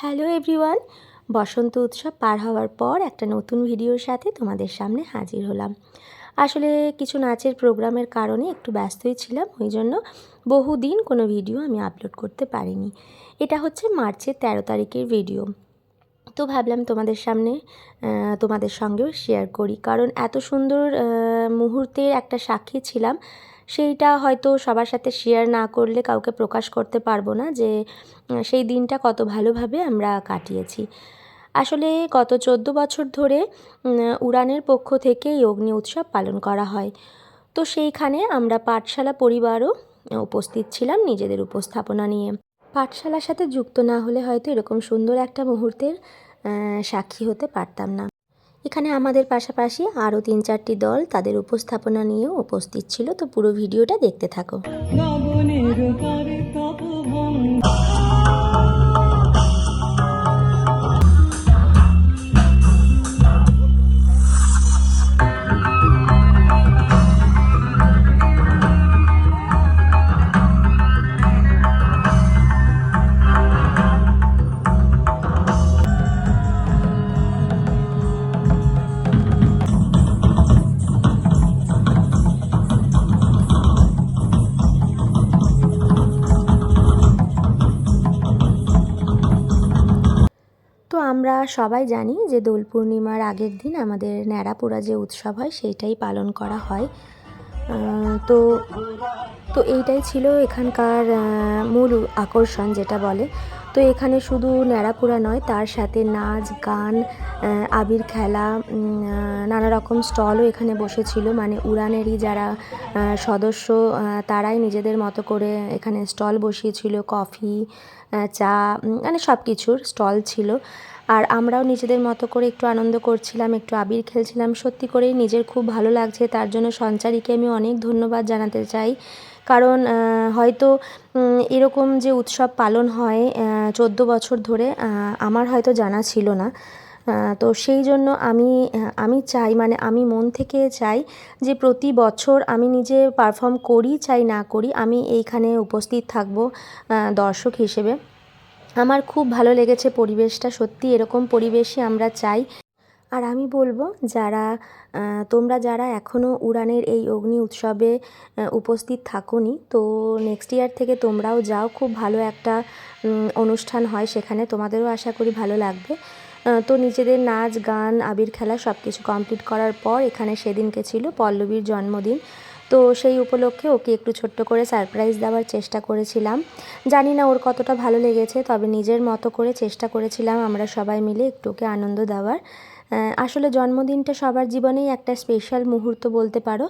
Hello everyone, বসন্ত উৎসব পার হওয়ার পর একটা নতুন ভিডিওর সাথে তোমাদের সামনে হাজির হলাম। আসলে কিছু নাচের প্রোগ্রামের কারণে একটু ব্যস্তই ছিলাম, ওই জন্য বহুদিন কোনো ভিডিও আমি আপলোড করতে পারিনি। এটা হচ্ছে মার্চের তেরো তারিখের ভিডিও। তো ভাবলাম তোমাদের সামনে তোমাদের সঙ্গেও শেয়ার করি। কারণ এত সুন্দর মুহূর্তের একটা সাক্ষী ছিলাম সেইটা হয়তো সবার সাথে শেয়ার না করলে কাউকে প্রকাশ করতে পারব না যে সেই দিনটা কত ভালোভাবে আমরা কাটিয়েছি। আসলে গত চোদ্দ বছর ধরে উড়ানের পক্ষ থেকে এই অগ্নি উৎসব পালন করা হয়। তো সেইখানে আমরা পাঠশালা পরিবারও উপস্থিত ছিলাম নিজেদের উপস্থাপনা নিয়ে। পাঠশালার সাথে যুক্ত না হলে হয়তো এরকম সুন্দর একটা মুহূর্তের সাক্ষী হতে পারতাম না। এখানে আমাদের পাশাপাশি আরও তিন চারটি দল তাদের উপস্থাপনা নিয়েও উপস্থিত ছিল, তো পুরো ভিডিওটা দেখতে থাকো। তো আমরা সবাই জানি যে দোল পূর্ণিমার আগের দিন আমাদের ন্যাড়াপোড়া যে উৎসব হয়, সেইটাই পালন করা হয়। তো তো এইটাই ছিল এখানকার মূল আকর্ষণ যেটা বলে। তো এখানে শুধু ন্যাড়াপোড়া নয়, তার সাথে নাচ, গান আবির খেলা নানা রকম স্টলও এখানে বসেছিল। মানে উড়ানেরই যারা সদস্য তারাই নিজেদের মতো করে এখানে স্টল বসিয়েছিল। কফি চা মানে সব কিছুর স্টল ছিল। আর আমরাও নিজেদের মতো করে একটু আনন্দ করছিলাম, একটু আবির খেলছিলাম। সত্যি করেই নিজের খুব ভালো লাগছে, তার জন্য সঞ্চারীকে আমি অনেক ধন্যবাদ জানাতে চাই। কারণ হয়তো এরকম যে উৎসব পালন হয় চোদ্দ বছর ধরে আমার হয়তো জানা ছিল না। তো সেই জন্য আমি আমি চাই মানে আমি মন থেকে চাই যে প্রতি বছর আমি নিজে পারফর্ম করি, চাই না করি, আমি এইখানে উপস্থিত থাকব দর্শক হিসেবে। আমার খুব ভালো লেগেছে পরিবেশটা, সত্যি এরকম পরিবেশই আমরা চাই। আর আমি বলব, যারা তোমরা যারা এখনও উড়ানের এই অগ্নি উৎসবে উপস্থিত থাকোনি, তো নেক্সট ইয়ার থেকে তোমরাও যাও। খুব ভালো একটা অনুষ্ঠান হয় সেখানে, তোমাদেরও আশা করি ভালো লাগবে। তো নিজেদের নাচ, গান, আবির খেলা সব কিছু কমপ্লিট করার পর, এখানে সেদিনকে ছিল পল্লবীর জন্মদিন। তো সেই উপলক্ষে ওকে একটু ছোট্ট করে সারপ্রাইজ দেওয়ার চেষ্টা করেছিলাম। জানি না ওর কতটা ভালো লেগেছে, তবে নিজের মতো করে চেষ্টা করেছিলাম আমরা সবাই মিলে একটু ওকে আনন্দ দেওয়ার। আসলে জন্মদিনটা সবার জীবনেই একটা স্পেশাল মুহূর্ত বলতে পারো।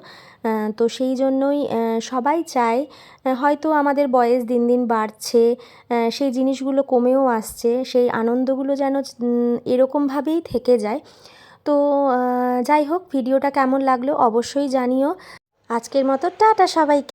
তো সেই জন্যই সবাই চায় হয়তো আমাদের বয়স দিন দিন বাড়ছে সেই জিনিসগুলো কমেও আসছে, সেই আনন্দগুলো যেন এরকমভাবেই থেকে যায়। তো যাই হোক, ভিডিওটা কেমন লাগল অবশ্যই জানিও। আজকের মতো টাটা সবাইকে।